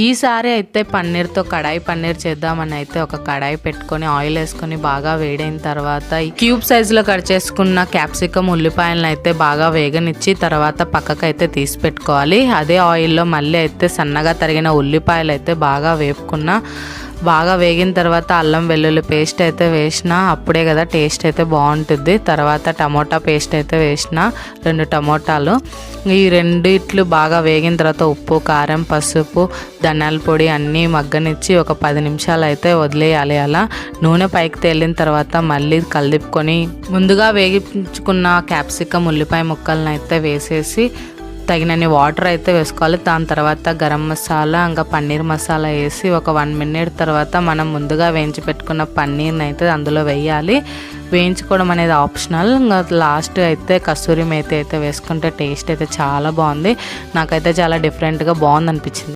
ఈసారి అయితే పన్నీర్తో కడాయి పన్నీర్ చేద్దామని అయితే ఒక కడాయి పెట్టుకొని ఆయిల్ వేసుకొని బాగా వేడైన తర్వాత ఈ క్యూబ్ సైజులో కట్ చేసుకున్న క్యాప్సికమ్ ఉల్లిపాయలను అయితే బాగా వేగనిచ్చి తర్వాత పక్కకు అయితే తీసి పెట్టుకోవాలి. అదే ఆయిల్లో మళ్ళీ అయితే సన్నగా తరిగిన ఉల్లిపాయలు అయితే బాగా వేపుకున్న బాగా వేగిన తర్వాత అల్లం వెల్లుల్లి పేస్ట్ అయితే వేసిన అప్పుడే కదా టేస్ట్ అయితే బాగుంటుంది. తర్వాత టమోటా పేస్ట్ అయితే వేసిన రెండు టమోటాలు. ఈ రెండిట్లు బాగా వేగిన తర్వాత ఉప్పు కారం పసుపు ధనియాల పొడి అన్నీ మగ్గనిచ్చి ఒక పది నిమిషాలు అయితే వదిలేయాలి. అలా నూనె పైకి తేలిన తర్వాత మళ్ళీ కలిపుకొని ముందుగా వేగించుకున్న క్యాప్సికం ఉల్లిపాయ ముక్కలను అయితే వేసేసి తగినన్ని వాటర్ అయితే వేసుకోవాలి. దాని తర్వాత గరం మసాలా ఇంకా పన్నీర్ మసాలా వేసి ఒక వన్ మినిట్ తర్వాత మనం ముందుగా వేయించి పెట్టుకున్న పన్నీర్ని అయితే అందులో వేయాలి. వేయించుకోవడం అనేది ఆప్షనల్ ఇంకా లాస్ట్ అయితే కస్తూరి మేతి అయితే వేసుకుంటే టేస్ట్ అయితే చాలా బాగుంది. నాకైతే చాలా డిఫరెంట్గా బాగుంది అనిపించింది